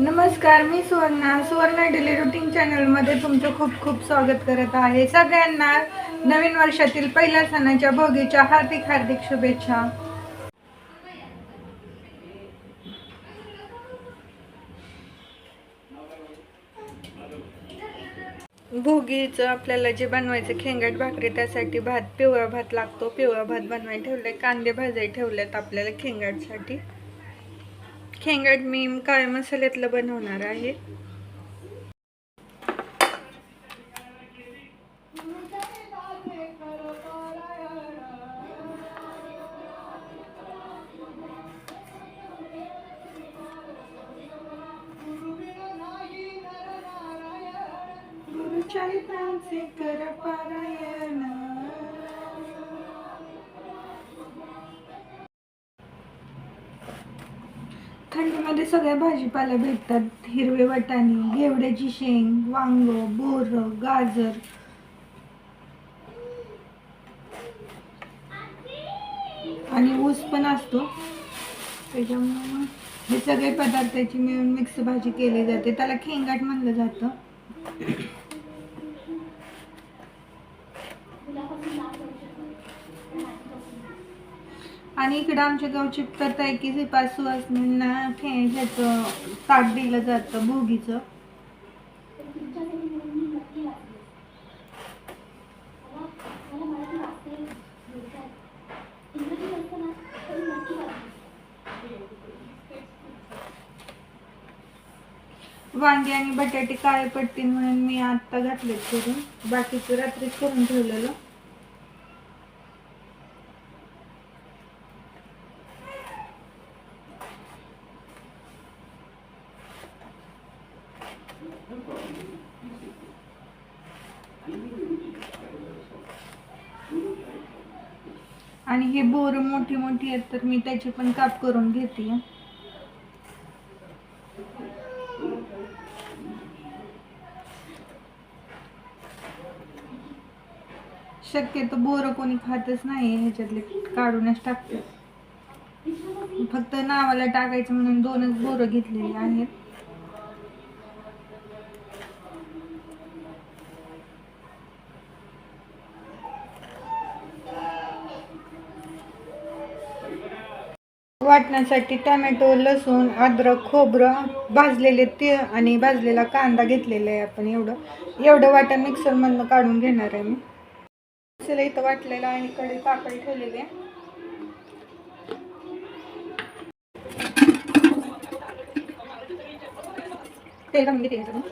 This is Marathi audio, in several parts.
नमस्कार मी सुवर्णा. सुवर्णा डेली रुटीन चॅनलमध्ये तुमचं खूप खूप स्वागत करत आहे. सगळ्यांना नवीन वर्षातील पहिल्या सणाच्या भोगीच्या हार्दिक हार्दिक शुभेच्छा. भोगीचं आपल्याला जे बनवायचं खेंगट भाकरी त्यासाठी भात पिवळा भात लागतो. पिवळा भात बनवायला ठेवलाय कांदे भाजायला ठेवलेत आपल्याला खेंगटसाठी. खेंगट मी काय मसाल्यातलं बनवणार आहे. भाजीपाला भेटतात. हिरवे वाटाणे घेवड्याची शेंग वांग बोर गाजर. आणि ऊस पण असतो. त्याच्यामुळे हे सगळे पदार्थाची मिळून मिक्स भाजी केली जाते. त्याला खेंगाट म्हणलं जातं. आणि इकडं आमच्या गावची प्रथा आहे की पाच सुवासनींना खे ह्याचं ताट दिलं जातं भोगीचं वांगी आणि बटाटे काळे पडतील म्हणून मी आत्ता घातलेत करून. बाकीचं रात्रीच करून ठेवलेलं. आणि हे बोर मोठी मोठी आहेत तर मी त्याची पण काप करून घेते. शक्यतो बोर कोणी खातच नाही ह्याच्यातले काढूनच टाकते. फक्त नावाला टाकायचं म्हणून दोनच बोरं घेतलेली आहेत. वाटण्यासाठी टमॅटो लसूण अद्रक खोबरं भाजलेले तीळ आणि भाजलेला कांदा घेतलेला आहे आपण. एवढं एवढं वाटण मिक्सरमधनं काढून घेणार आहे मी. मिक्सरला इथं वाटलेलं आहे इकडे पाकळी ठेवलेली आहे. तेल घालून घेते ह्याच्यातून.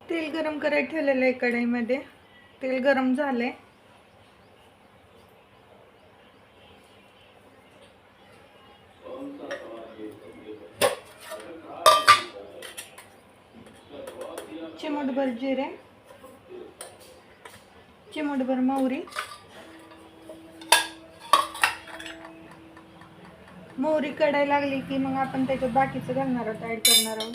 तेल गरम करायला ठेवलेलं आहे कढईमध्ये. तेल गरम झालं आहे चिमूटभर जिरे. चिमूटभर मोहरी. मोहरी कढायला लागली की मग आपण त्याच्यात बाकीचं घालणार आहोत ॲड करणार आहोत.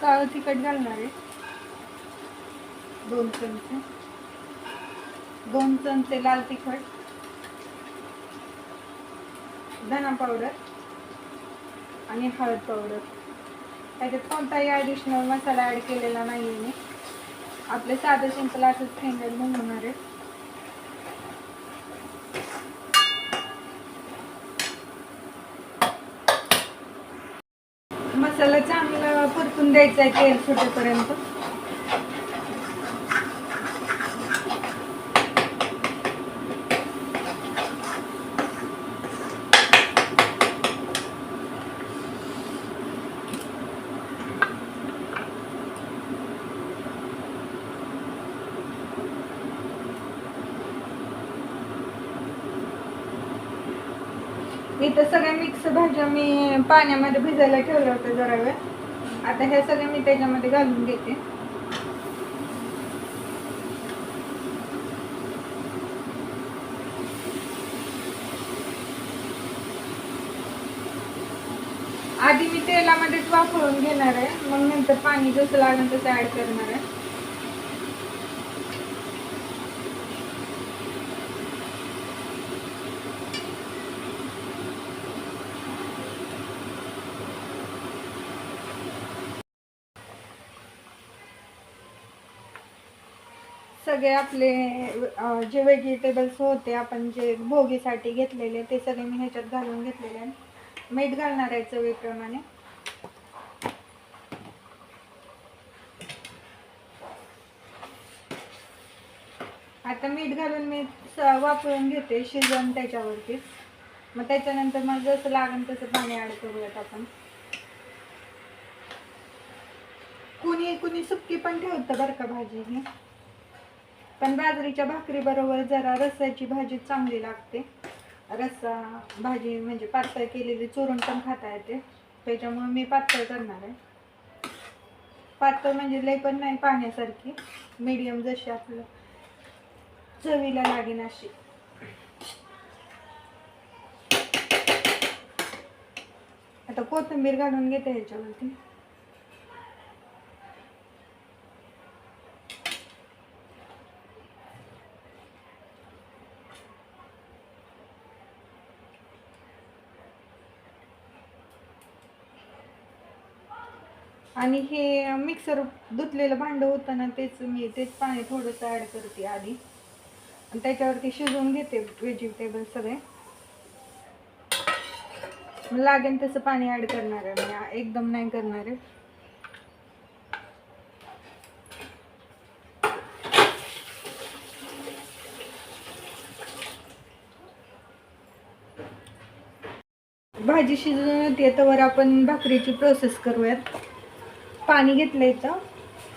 काळं तिखट घालणार आहे. दोन चमचे. दोन चमचे लाल तिखट. धना पावडर आणि हळद पावडर त्याच्यात कोणताही ॲडिशनल मसाला ॲड केलेला नाही आहे मी. आपले साधं सिंपल असंच फेंगट बनवणार आहे मसाला चांगला परतून द्यायचं आहे तेल सुटेपर्यंत. इथं सगळ्या मिक्स भाज्या मी पाण्यामध्ये भिजायला ठेवल्या होत्या जरा वेळ. आता ह्या सगळ्या मी त्याच्यामध्ये घालून घेते. आधी मी तेलामध्येच वाफळून घेणार आहे. मग नंतर पाणी जसं लागेल तसं ऍड करणार आहे. सगळे आपले जे व्हेजिटेबल्स होते आपण जे भोगीसाठी घेतलेले ते सगळे मी ह्याच्यात घालून घेतलेले आहे मीठ घालणार आहे चवीप्रमाणे. आता मीठ घालून मी वापरून घेते शिजवून त्याच्यावरतीच मग त्याच्यानंतर मग जसं लागेल तसं पाणी ॲड करूयात आपण. कुणी कुणी सुक्की पण ठेवतं बरं का भाजी ही? पण बाजरीच्या भाकरीबरोबर जरा रस्साची भाजी चांगली लागते. रस्सा भाजी म्हणजे पातळ केलेली चोरून पण खाता येते. त्याच्यामुळे मी पातळ करणार आहे. पातळ म्हणजे लई पण नाही पाण्यासारखी मीडियम जशी आपलं चवीला लागेन अशी. आता कोथिंबीर घालून घेते ह्याच्यावरती आणि हे मिक्सर धुतलेलं भांडं होतं ना तेच मी तेच पाणी थोडंसं ॲड करते आधी. आणि त्याच्यावरती शिजवून घेते व्हेजिटेबल सगळे. लागेल तसं पाणी ॲड करणार आहे मी एकदम नाही करणार आहे. भाजी शिजून येते तर आपण भाकरीची प्रोसेस करूयात. पाणी घेतलं इथं.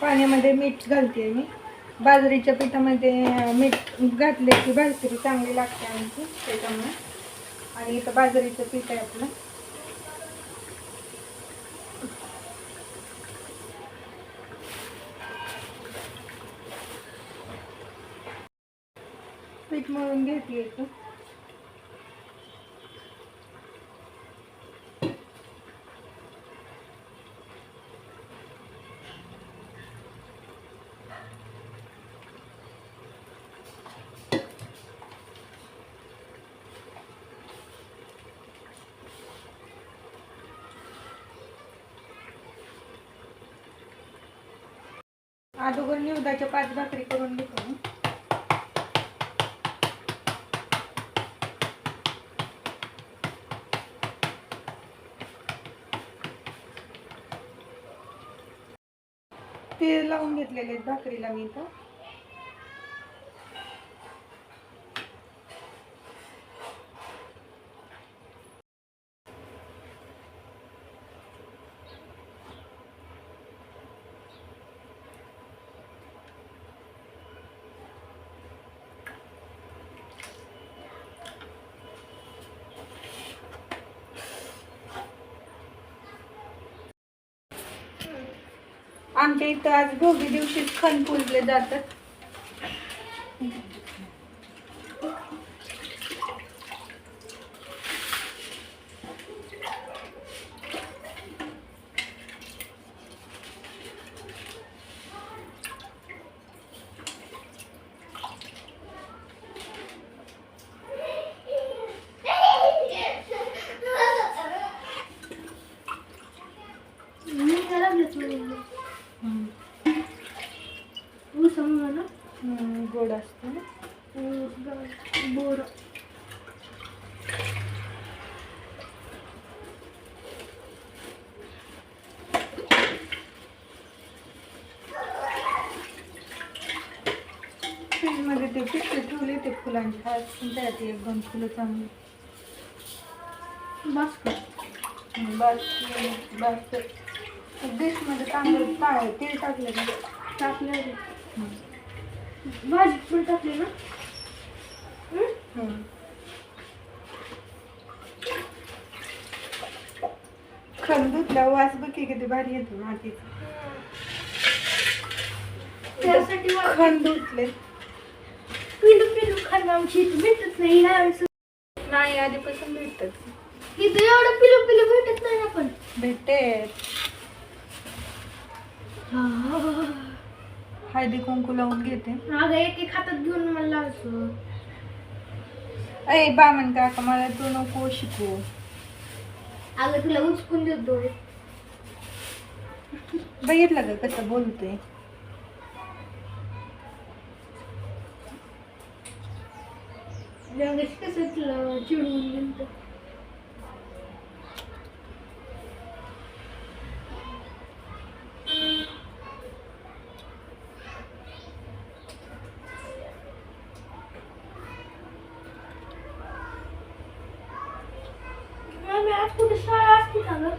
पाण्यामध्ये मीठ घालते मी. बाजरीच्या पिठामध्ये मीठ घातले की भाजकरी चांगली लागते आमची त्याच्यामुळे. आणि इथं बाजरीचं पीठ आहे आपलं. पीठ मळून घेते इथं. अगोदर निवदाच्या पाच भाकरी करून घेतो मी. ते लावून घेतलेले आहेत भाकरीला मी इथं आमच्या इथं आज भोगी दिवशीच खण पुजले जातात. फुलांची हळद पण तयार एक दोन फुलं चांगली. कर. बस बस डिशमध्ये चांगलं टाळ तेल टाकलं का टाकलं. भाजी पण टाकली ना? हं? खण धुतला वास बघ की किती भारी येतो मातीचा त्यासाठी खण धुतले खाणं आमची इथं भेटत नाही यावेळेस नाही आधीपासून भेटत इथं एवढं पिलू पिलू भेटत नाही आपण. भेटते हळदी कुंकू लावून घेते. अगं एक एक हातात घेऊन मला लावायचं अय बामन काका मला तू नको शिकू. अगं तुला उचकून देतो. बघितलं का कसं बोलते त्यावेळेस कसं तुला चिडवून असते गं?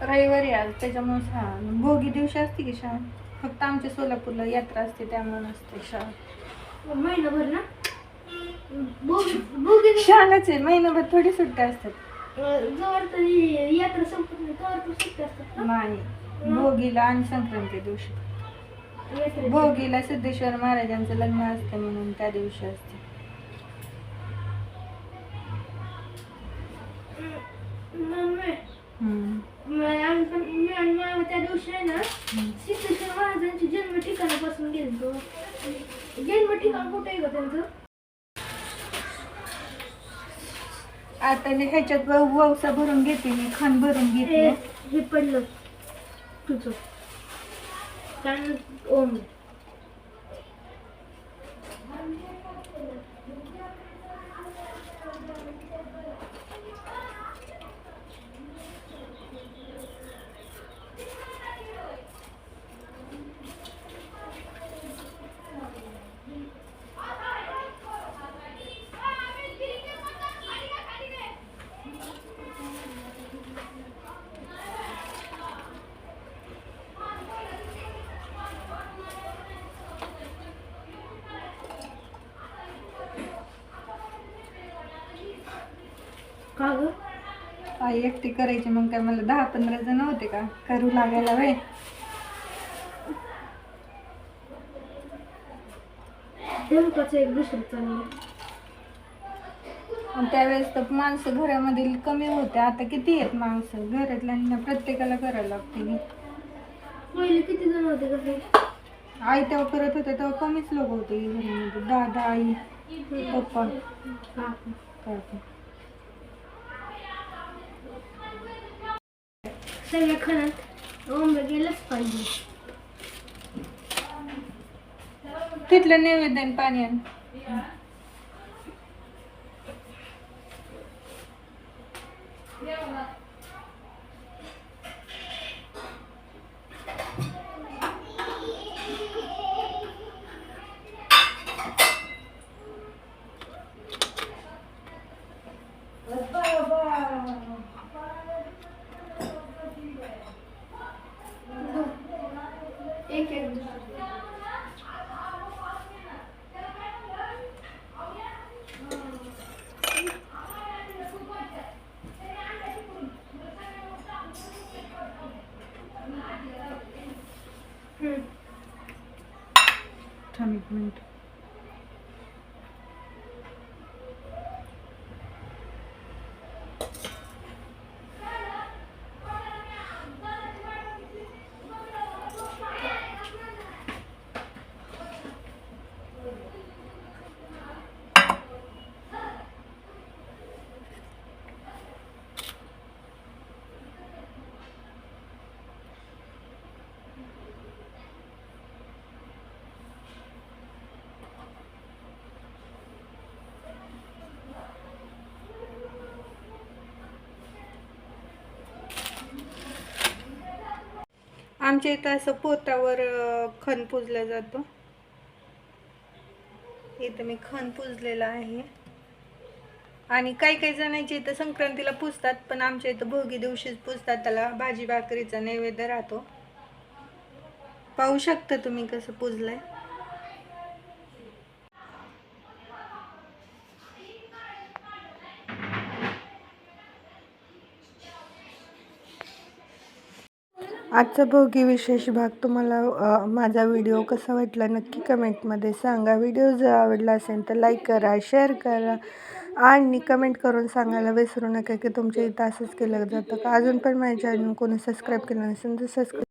रविवारी आज त्याच्यामुळे शाळा. भोगी दिवशी असते की शाळा? फक्त आमच्या सोलापूरला यात्रा असते त्यामुळे नसते शाळा. महिनाभर ना? शाळाच आहे महिनाभर थोडी सुट्ट्या असतात. यात्रा संपत नाही तेव्हा पण सुट्टी असतात ना? नाही भोगीला आणि संक्रांती दिवशी. भोगीला सिद्धेश्वर महाराजांचं लग्न असतं म्हणून त्या दिवशी असते. मम्मी, हम्म. मला आम्ही पण मी आणि मामा त्या दिवशी आहे ना. सिद्धेश्वर महाराजांची जन्म ठिकाणापासून गेलो जन्म ठिकाण कुठे आहे ग त्यांचं? आता मी ह्याच्यात वव- ववसा भरून घेते मी खण भरून घेते. हे पडलं तुझं. कारण ओम का ग आई एकटी करायची मग काय मला दहा पंधरा जण होते का? करू लागायला वय एक दुसरं त्यावेळेस तर माणसं घरामधील कमी होते. आता किती आहेत माणसं? घरातल्यांना प्रत्येकाला करायला लागते पहिले किती जण होते कसे आई तेव्हा करत होते तेव्हा कमीच लोक होते घरामध्ये. दादा आई पप्पा. काका. खणात ओम गेलंच पाहिजे तिथलं नैवेद्य पाणी आण. एक हम्म. आमच्या इथं असं पोतावर खण पुजलं जातं. इथं मी खण पुजलेलं आहे. आणि काही काही जणांच्या इथं संक्रांतीला पुजतात पण आमच्या इथं भोगी दिवशीच पुजतात. त्याला भाजी भाकरीचा नैवेद्य राहतो. पाहू शकता तुम्ही कसं पुजलंय. आजचा भोगी विशेष भाग तुम्हाला माझा व्हिडिओ कसा वाटला नक्की कमेंटमध्ये सांगा. व्हिडिओ जर आवडला असेल तर लाईक करा शेअर करा आणि कमेंट करून सांगायला विसरू नका की तुमच्या इथं असंच केलं जातं का? अजून पण माझ्या चॅनल कोणी सबस्क्राईब केलं नसेल तर सबस्क्राईब